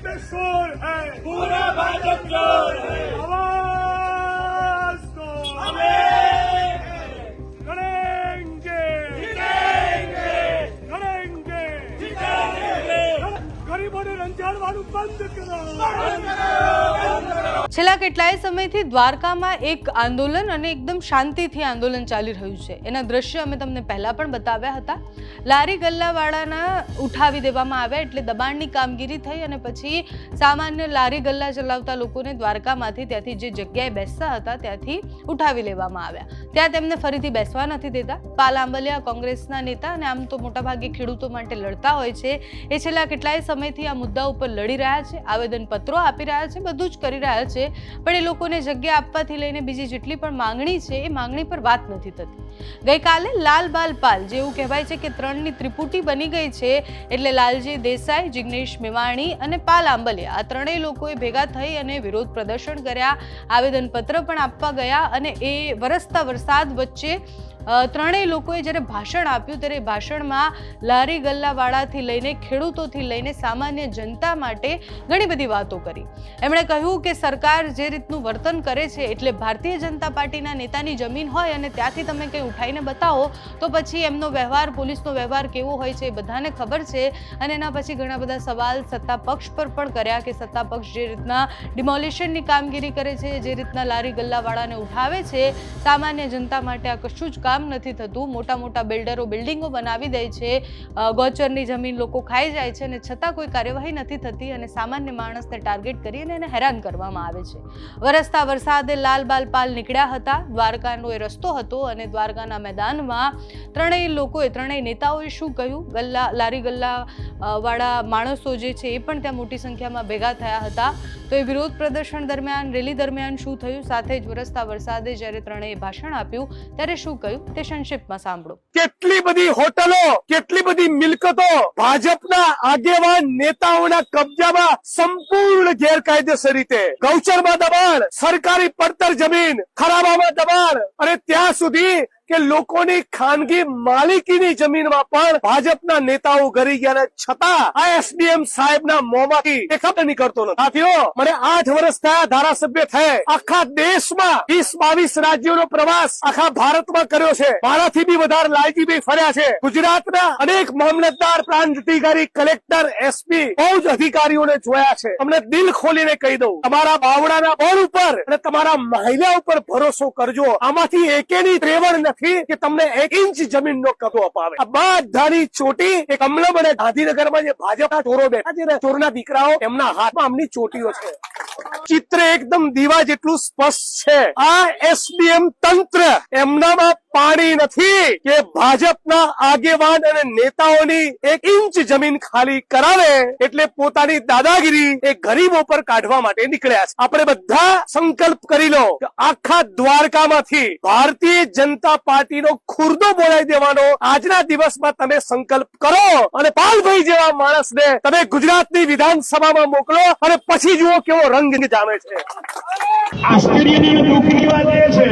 भारत में शोर है पूरा भारत जोर है आवाज को लड़ेंगे जीतेंगे लड़ेंगे जीतेंगे गरीबों ने रंजान वालू बंद करो છેલ્લા કેટલાય સમયથી દ્વારકામાં એક આંદોલન અને એકદમ શાંતિથી આંદોલન ચાલી રહ્યું છે. એના દ્રશ્ય અમે તમને પહેલાં પણ બતાવ્યા હતા. લારી ગલ્લાવાળાના ઉઠાવી દેવામાં આવ્યા એટલે દબાણની કામગીરી થઈ અને પછી સામાન્ય લારી ગલ્લા ચલાવતા લોકોને દ્વારકામાંથી ત્યાંથી જે જગ્યાએ બેસતા હતા ત્યાંથી ઉઠાવી લેવામાં આવ્યા. ત્યાં તેમને ફરીથી બેસવા નથી દેતા. પાલ આંબલિયા કોંગ્રેસના નેતા અને આમ તો મોટાભાગે ખેડૂતો માટે લડતા હોય છે. એ છેલ્લા કેટલાય સમયથી આ મુદ્દા ઉપર લડી રહ્યા છે, આવેદનપત્રો આપી રહ્યા છે, બધું જ કરી રહ્યા છે. પણ એ લોકોને જગ્યા આપવાથી લઈને બીજી જેટલી પણ માંગણી છે, એ માંગણી પર વાત નથી થતી. ગઈકાલે લાલ બાલ પાલ જેવું કહેવાય છે કે ત્રણની ત્રિપુટી બની ગઈ છે, એટલે લાલજી દેસાઈ, જિગ્નેશ મેવાણી અને પાલ આંબલિયા આ ત્રણેય લોકોએ ભેગા થઈ અને વિરોધ પ્રદર્શન કર્યા, આવેદનપત્ર પણ આપવા ગયા અને એ વરસતા વરસાદ વચ્ચે ત્રણેય લોકોએ જ્યારે ભાષણ આપ્યું ત્યારે ભાષણમાં લારી ગલ્લાવાળાથી લઈને ખેડૂતોથી લઈને સામાન્ય જનતા માટે ઘણી બધી વાતો કરી. એમણે કહ્યું કે સરકાર જે રીતનું વર્તન કરે છે એટલે ભારતીય જનતા પાર્ટીના નેતાની જમીન હોય અને ત્યાંથી તમે કંઈ ઉઠાઈને બતાવો, તો પછી એમનો વ્યવહાર, પોલીસનો વ્યવહાર કેવો હોય છે એ બધાને ખબર છે. અને એના પછી ઘણા બધા સવાલ સત્તા પક્ષ પર પણ કર્યા કે સત્તા પક્ષ જે રીતના ડિમોલિશનની કામગીરી કરે છે, જે રીતના લારી ગલ્લાવાળાને ઉઠાવે છે, સામાન્ય જનતા માટે આ કશું જ કામ નથી થતું. મોટા મોટા બિલ્ડરો બિલ્ડિંગો બનાવી દે છે. ગોચરની જમીન લોકો ખાઈ જાય છે અને છતાં કોઈ કાર્યવાહી નથી થતી અને સામાન્ય માણસને ટાર્ગેટ કરીને એને હેરાન કરવામાં આવે છે. વરસતા વરસાદે લાલ બાલ પાલ નીકળ્યા હતા. દ્વારકાનો એ રસ્તો હતો અને દ્વારકાના મેદાનમાં ત્રણેય લોકોએ, ત્રણેય નેતાઓએ શું કહ્યું? ગલ્લા, લારી ગલ્લા વાળા માણસો જે છે એ પણ ત્યાં મોટી સંખ્યામાં ભેગા થયા હતા. તો એ વિરોધ પ્રદર્શન દરમિયાન, રેલી દરમિયાન શું થયું? સાથે જ વરસતા વરસાદે જ્યારે ત્રણેય ભાષણ આપ્યું, ત્યારે શું કહ્યું? સંક્ષિપ્તમાં સાંભળો. કેટલી બધી હોટલો, કેટલી બધી મિલકતો ભાજપના આગેવાન નેતાઓના કબજામાં સંપૂર્ણ ગેરકાયદેસર રીતે. ગૌચરમાં દબાણ, સરકારી પડતર જમીન, ખરાબામાં દબાણ અને ત્યાં સુધી કે લોકોની ખાનગી માલિકીની જમીનમાં પણ ભાજપના નેતાઓ ઘરી ગયા છતાં આ એસડીએમ સાહેબના મોંમાંથી ખબર નીકળતો નથી. સાથીઓ, મને આઠ વર્ષ થયા ધારાસભ્ય થયે. આખા દેશમાં વીસ બાવીસ રાજ્યોનો પ્રવાસ આખા ભારતમાં કર્યો છે. મારાથી બી વધારે લાલજીભાઈ ફર્યા છે. ગુજરાતના અનેક મામલતદાર, પ્રાંત અધિકારી, કલેક્ટર, એસપી બહુ જ અધિકારીઓને જોયા છે. તમને દિલ ખોલીને કહી દઉં, તમારા બાવડાના બોર્ડ ઉપર અને તમારા મહિલા ઉપર ભરોસો કરજો. આમાંથી એકેની ત્રેવણ નથી. કે તમને એક ઇંચ જમીનનો કદો અપાવે. આ બધાની ચોટી એ કમલમ અને ગાંધીનગરમાં જે ભાજપના ચોરો બેઠા છે ચોરના દીકરાઓ, એમના હાથમાં આમની ચોટીઓ છે. ચિત્ર એકદમ દીવા જેટલું સ્પષ્ટ છે. આ એસડીએમ તંત્ર એમનામાં પાણી નથી કે ભાજપના આગેવાન અને નેતાઓની એક ઇંચ જમીન ખાલી કરાવે એટલે પોતાની દાદાગીરી એ ગરીબો પર કાઢવા માટે નીકળ્યા છે. આપણે બધા સંકલ્પ કરી લો આખા દ્વારકામાંથી ભારતીય જનતા પાર્ટીનો ખુરદો બોલાવી દેવાનો. આજના દિવસમાં તમે સંકલ્પ કરો અને પાલભાઈ જેવા માણસને તમે ગુજરાતની વિધાનસભામાં મોકલો અને પછી જુઓ કેવો રંગ જામે છે. આશ્ચર્યની દુઃખની વાત એ છે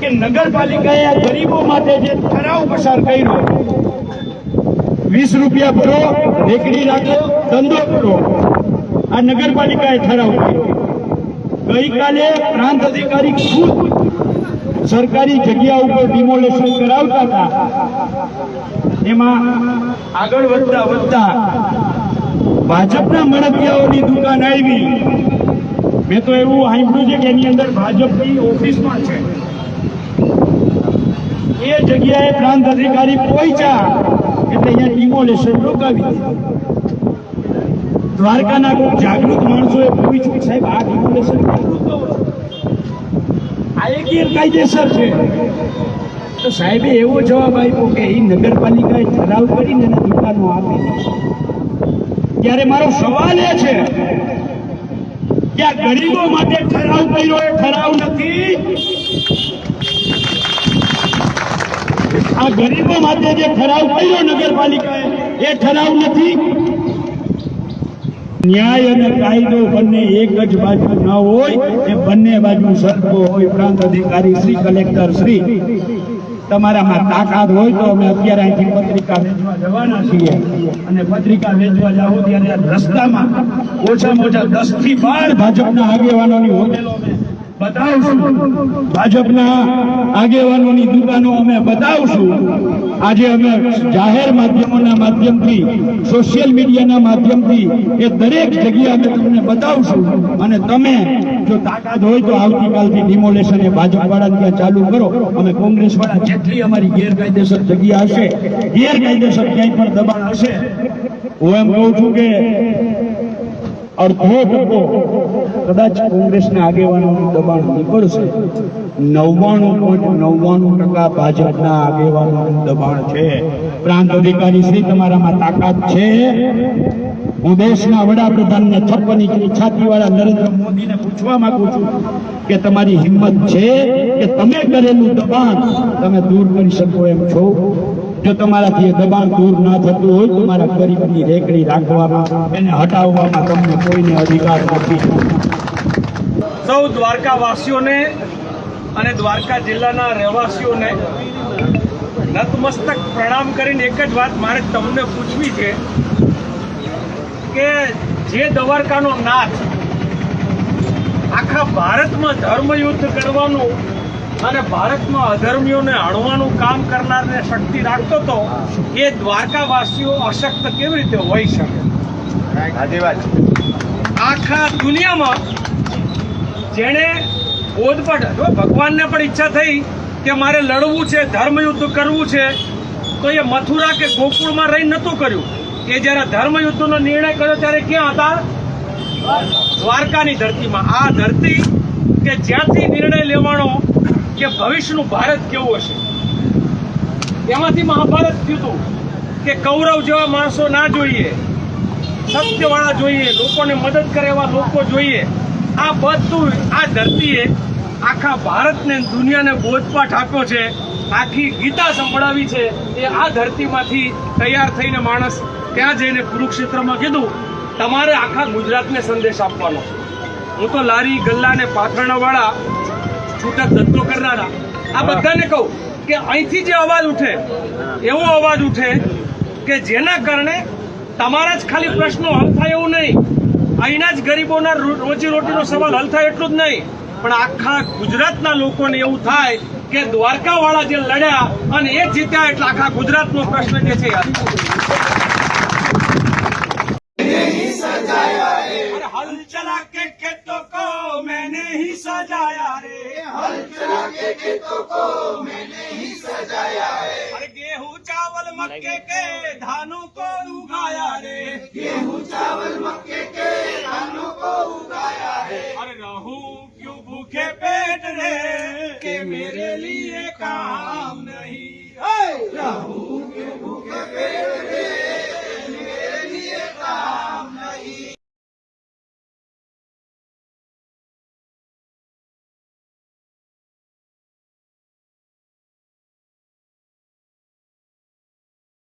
કે નગરપાલિકાએ ગરીબો માટે જે ઠરાવ પસાર કર્યો, વીસ રૂપિયા ભરો રેકડી રાખો, ધંધો કરો, આ નગરપાલિકાએ ઠરાવ કર્યો. ગઈકાલે પ્રાંત અધિકારી ખુદ સરકારી જગ્યા ઉપર ડિમોલેશન કરાવતા હતા. એમાં આગળ વધતા વધતા ભાજપના મળતિયાઓની દુકાન આવી. મેં તો એવું સાંભળ્યું છે કે એની અંદર ભાજપની ઓફિસમાં છે. એ જગ્યાએ પ્રાંત અધિકારી પહોંચ્યા એટલે અહીંયા ડિમોલેશન રોકાવી દ્વારકાના કોઈ જાગૃત માણસોએ પૂછ્યું સાહેબ, આ ડિમોલેશન? આ એ ગેરકાયદેસર છે. તો સાહેબે એવો જવાબ આપ્યો કે એ નગરપાલિકાએ ઠરાવ કરીને એને દુકાનો આપી ત્યારે મારો સવાલ એ છે કે આ ગરીબો માટે ઠરાવ કર્યો એ ઠરાવ નથી? આ ગરીબો માટે જે ઠરાવ કર્યો નગરપાલિકાએ, એ ઠરાવ નથી? ન્યાય અને કાયદો બંને એક જ બાજુ ન હોય, એ બંને બાજુ સરખો હોય. પ્રાંત અધિકારી શ્રી, કલેક્ટર શ્રી. તમારામાં તાકાત હોય તો અમે અત્યારે અહીંથી પત્રિકા વેચવા જવાના છીએ. અને પત્રિકા વેચવા જાઓ ત્યારે રસ્તામાં ઓછામાં ઓછા દસથી બાર ભાજપના આગેવાનોની હોટેલો બતાવશું. ભાજપના આગેવાનોની દુકાનો અમે બતાવશું. આજે અમે જાહેર માધ્યમોના માધ્યમથી, સોશિયલ મીડિયાના માધ્યમથી એ દરેક જગ્યાએ અમે તમને બતાવશું. અને તમે જો તાકાત હોય તો આવતીકાલથી ડિમોલેશન એ ભાજપવાળા ત્યાં ચાલુ કરો. અમે કોંગ્રેસવાળા જેટલી અમારી ગેરકાયદેસર જગ્યા હશે, ગેરકાયદેસર ક્યાંય પણ દબાણ હશે. હું એમ કહું છું કે અડધો ટકો કદાચ કોંગ્રેસના આગેવાનોનું દબાણ નીકળશે. નવ્વાણું પોઈન્ટ નવ્વાણું ટકા ભાજપના આગેવાનોનું દબાણ છે. પ્રાંત અધિકારી શ્રી તમારામાં તાકાત છે? હું દેશના વડાપ્રધાનને છપ્પન ઇંચની છાતીવાળા નરેન્દ્ર મોદીને પૂછવા માંગુ છું કે તમારી હિંમત છે કે તમે કરેલું દબાણ તમે દૂર કરી શકો એમ છો? જો તમારાથી દબાણ દૂર ના થતું હોય, તમારા ગરીબની રેકડી રાખવામાં એને હટાવવામાં તમને કોઈને અધિકાર નથી. સૌ દ્વારકાવાસીઓને અને દ્વારકા જિલ્લાના રહેવાસીઓને નતમસ્તક પ્રણામ કરીને એક જ વાત મારે તમને પૂછવી છે કે જે દ્વારકાનો નાથ આખા ભારતમાં ધર્મયુદ્ધ કરવાનું અને ભારતમાં અધર્મીઓને હણવાનું કામ કરનારને શક્તિ રાખતો હતો એ દ્વારકાવાસીઓ અશક્ત કેવી રીતે હોઈ શકે? આખા દુનિયામાં જેણે બોધપટ ભગવાનને પણ ઈચ્છા થઈ કે મારે લડવું છે ધર્મયુદ્ધ કરવું છે તો એ મથુરા કે ગોકુળમાં રહી નહોતું કર્યું. એ જ્યારે ધર્મયુદ્ધનો નિર્ણય કર્યો ત્યારે ક્યાં હતા? દ્વારકાની ધરતીમાં. આ ધરતી કે જ્યાંથી નિર્ણય લેવાનો કે ભવિષ્યનું ભારત કેવું હશે? એમાંથી મહાભારત થયું હતું કે કૌરવ જેવા માણસો ના જોઈએ, સત્યવાળા જોઈએ, લોકોને મદદ કરે એવા લોકો જોઈએ. આ બધું, આ ધરતીએ આખા ભારતને દુનિયાને બોધપાઠ આપ્યો છે, આખી ગીતા સંભળાવી છે. એ આ ધરતીમાંથી તૈયાર થઈને માણસ ત્યાં જઈને કુરુક્ષેત્રમાં કીધું? તમારે આખા ગુજરાતને સંદેશ આપવાનો. હું તો લારી ગલ્લા ને પાથરણાવાળા છૂટક ધંધો કરનારા આ બધાને કહું કે અહીંથી જે અવાજ ઉઠે એવો અવાજ ઉઠે કે જેના કારણે તમારા જ ખાલી પ્રશ્નો હલ થાય એવું નહીં. અહીંના જ ગરીબોના રોજીરોટીનો સવાલ હલ થાય એટલું જ નહીં. પણ આખા ગુજરાતના લોકોને એવું થાય કે દ્વારકાવાળા જે લડ્યા અને એ જીત્યા એટલે આખા ગુજરાતનો પ્રશ્ન જે છે હલચલા હલ ही। सजाया रे हल चला के खेतों को मैंने ही सजाया है। अरे गेहूँ चावल मक्के के धानों को उगाया रे गेहूँ चावल मक्के के धानों को उगाया है। अरे रहूँ क्यों भूखे पेट रे? के मेरे लिए काम नहीं। है। रहूँ